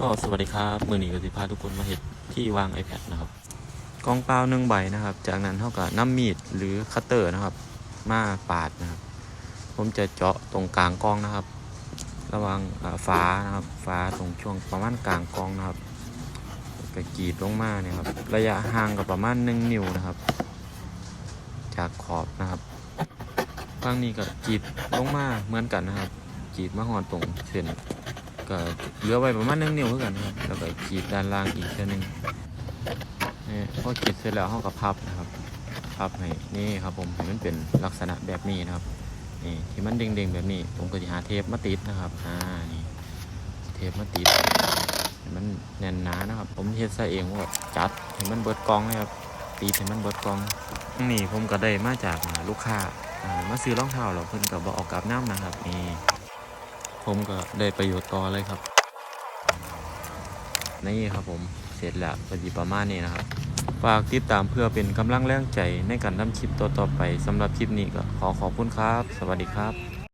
ก็สวัสดีครับมือหนีก็สิพาทุกคนมาเห็ดที่วาง iPad นะครับกล้องเปล่าหนึ่งใบนะครับ จากนั้นเท่ากับน้ำมีดหรือคัตเตอร์นะครับ มาปาดนะครับ ผมจะเจาะตรงกลางกองนะครับ ระหว่างอ่าฟ้านะครับฟ้าตรงช่วงประมาณกลางกองนะครับก็กรีดลงมาเนี่ยครับ ระยะห่างกับประมาณหนึ่งนิ้วนะครับ จากขอบนะครับฝั่งนี้ก็กรีดลงมาเหมือนกันนะครับกรีดมาหอดตรงเส้น ก็เหลือไว้ประมาณหนึ่งนิ้วเท่ากันนะครับแล้วก็กรีดด้านล่างอีกเท่านึงนี่พอกรีดเสร็จแล้วเขาก็พับนะครับ พับให้นี่ครับผมให้มันเป็นลักษณะแบบนี้นะครับนี่ที่มันเด้งๆแบบนี้ ผมก็จะหาเทปมาติดนะครับอ่านี่เทปมาติดให้มันแน่นหนานะครับ ผมเฮ็ดซะเองว่าจัดให้มันเบิดกองเลยครับตีให้มันเบิดกองนี่ผมก็ได้มาจากลูกค้ามาซื้อรองเท้าแล้วเพิ่นก็บอกออกกับน้ำนะครับนี่ ผมก็ได้ประโยชน์ต่อเลยครับ นี่ครับผมเสร็จแล้วพอดีประมาณนี้นะครับฝากติดตามเพื่อเป็นกำลังแรงใจในการทำคลิปต่อๆไปสำหรับคลิปนี้ก็ขอขอบคุณครับ สวัสดีครับ